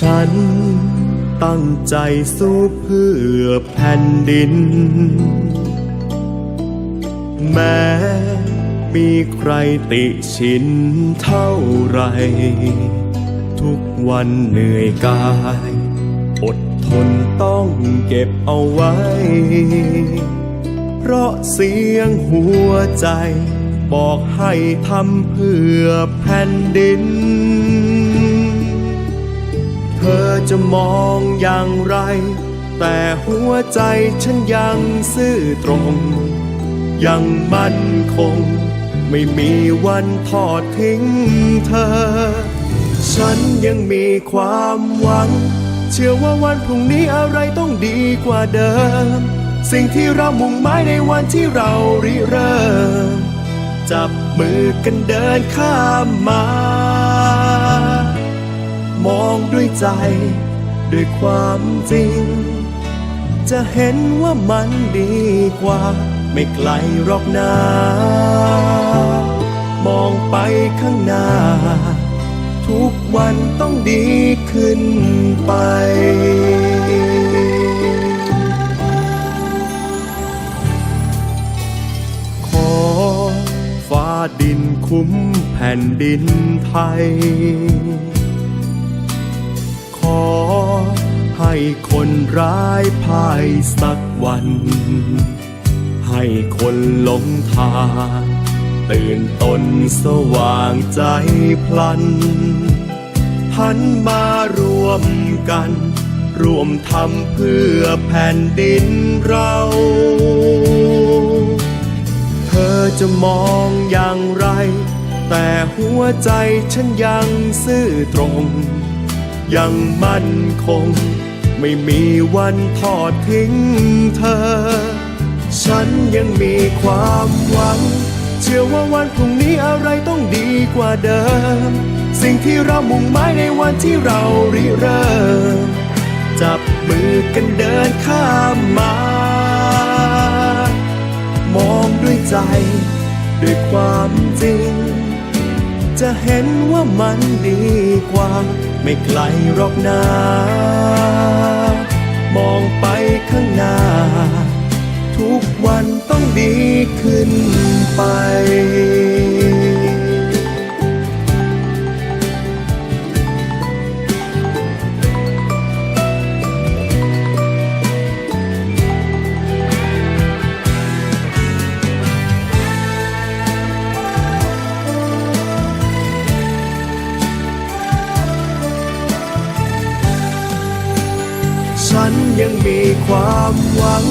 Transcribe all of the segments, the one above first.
ฉันตั้งใจสู้เพื่อแผ่นดิน แม้มีใครติชินเท่าไร ทุกวันเหนื่อยกาย อดทนต้องเก็บเอาไว้ เพราะเสียงหัวใจ บอกให้ทำเพื่อแผ่นดิน เธอจะมองอย่างไร แต่หัวใจฉันยังซื่อตรง ยังมั่นคง ไม่มีวันทอดทิ้งเธอ ฉันยังมีความหวัง เชื่อว่าวันพรุ่งนี้อะไรต้องดีกว่าเดิม สิ่งที่เรามุ่งหมายในวันที่เราริเริ่ม จับมือกันเดินข้ามมา มองด้วยใจ ด้วยความจริง จะเห็นว่ามันดีกว่า ไม่ไกลหรอกนะ มองไปข้างหน้า ทุกวันต้องดีขึ้นไปขอฟ้าดินคุ้มแผ่นดินไทย ขอให้คนร้ายพ่ายสักวัน ให้คนหลงทาง ตื่นตนสว่างใจพลันหันมารวมกันร่วมทำเพื่อแผ่นดินเรา เธอจะมองอย่างไร แต่หัวใจฉันยังซื่อตรง ยังมั่นคง ไม่มีวันทอดทิ้งเธอ ฉันยังมีความหวัง เชื่อว่าวันพรุ่งนี้อะไรต้องดีกว่าเดิม สิ่งที่เรามุ่งหมายในวันที่เราริเริ่ม จับมือกันเดินข้ามมา มองด้วยใจ ด้วยความจริง จะเห็นว่ามันดีกว่า ไม่ไกลหรอกนะ มองไปข้างหน้า ทุกวันต้องดีขึ้นไป ฉันยังมีความหวัง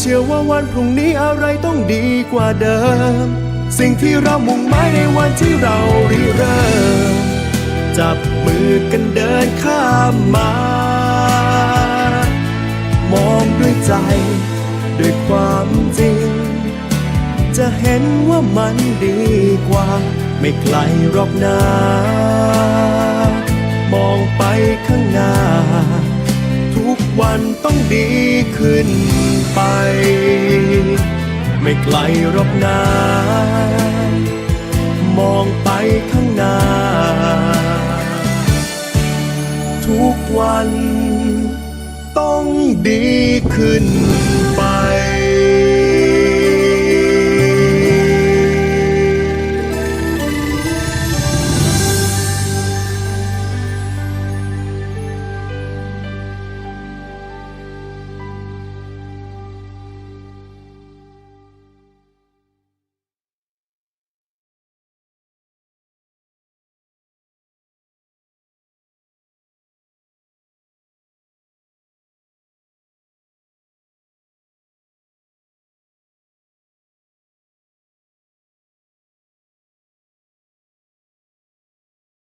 เชื่อว่าวันพรุ่งนี้อะไรต้องดีกว่าเดิม สิ่งที่เรามุ่งหมายในวันที่เราริเริ่ม จับมือกันเดินข้ามมา มองด้วยใจ ด้วยความจริง จะเห็นว่ามันดีกว่า ไม่ไกลหรอกนะ มองไปข้างหน้า ทุกวันต้องดีขึ้น ไป ไม่ไกลหรอกนะมองไปข้างหน้า ทุกวันต้องดีขึ้น